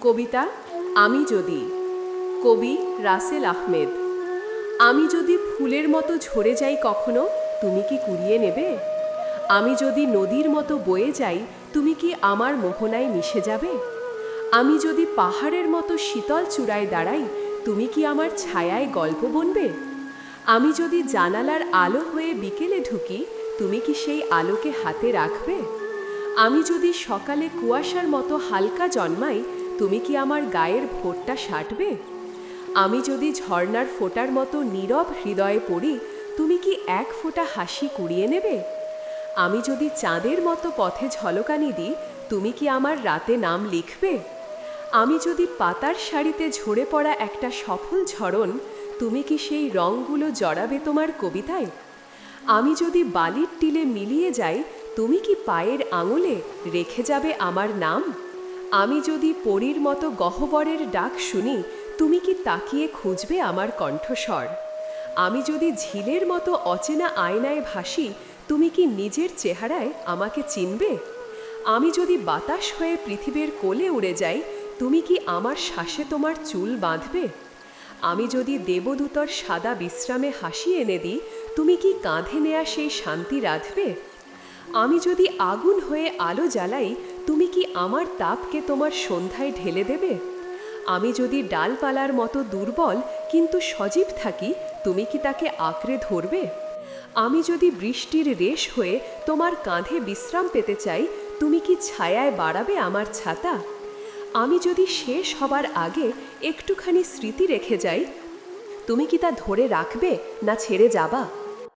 কবিতা, আমি যদি। কবি রাসেল আহমেদ। আমি যদি ফুলের মতো ঝরে যাই কখনো, তুমি কি কুড়িয়ে নেবে? আমি যদি নদীর মতো বয়ে যাই, তুমি কি আমার মোহনায় মিশে যাবে? আমি যদি পাহাড়ের মতো শীতল চূড়ায় দাঁড়াই, তুমি কি আমার ছায়ায় গল্প বনবে? আমি যদি জানালার আলো হয়ে বিকেলে ঢুকি, তুমি কি সেই আলোকে হাতে রাখবে? আমি যদি সকালে কুয়াশার মতো হালকা জন্মাই তুমি কি আমার গায়ের ভোরটা সাটবে? আমি যদি ঝর্ণার ফোঁটার মতো নীরব হৃদয়ে পড়ি, তুমি কি এক ফোঁটা হাসি কুড়িয়ে নেবে? আমি যদি চাঁদের মতো পথে ঝলকানি দিই, তুমি কি আমার রাতে নাম লিখবে? আমি যদি পাতার শাড়িতে ঝরে পড়া একটা সফল ঝরণ, তুমি কি সেই রঙগুলো জড়াবে তোমার কবিতায়? আমি যদি বালির টিলে মিলিয়ে যাই, তুমি কি পায়ের আঙুলে রেখে যাবে আমার নাম? আমি যদি পরীর মতো গহ্বরের ডাক শুনি, তুমি কি তাকিয়ে খুঁজবে আমার কণ্ঠস্বর? আমি যদি ঝিলের মতো অচেনা আয়নায় ভাসি, তুমি কি নিজের চেহারায় আমাকে চিনবে? আমি যদি বাতাস হয়ে পৃথিবীর কোলে উড়ে যাই, তুমি কি আমার শ্বাসে তোমার চুল বাঁধবে? আমি যদি দেবদূতর সাদা বিশ্রামে হাসি এনে দিই, তুমি কি কাঁধে নেয়া সেই শান্তি রাঁধবে? আমি যদি আগুন হয়ে আলো জ্বালাই, তুমি কি আমার তাপকে তোমার সন্ধ্যায় ঢেলে দেবে? আমি যদি ডালপালার মতো দুর্বল কিন্তু সজীব থাকি, তুমি কি তাকে আঁকড়ে ধরবে? আমি যদি বৃষ্টির রেশ হয়ে তোমার কাঁধে বিশ্রাম পেতে চাই, তুমি কি ছায়ায় বাড়াবে আমার ছাতা? আমি যদি শেষ হবার আগে একটুখানি স্মৃতি রেখে যাই, তুমি কি তা ধরে রাখবে না ছেড়ে যাবা?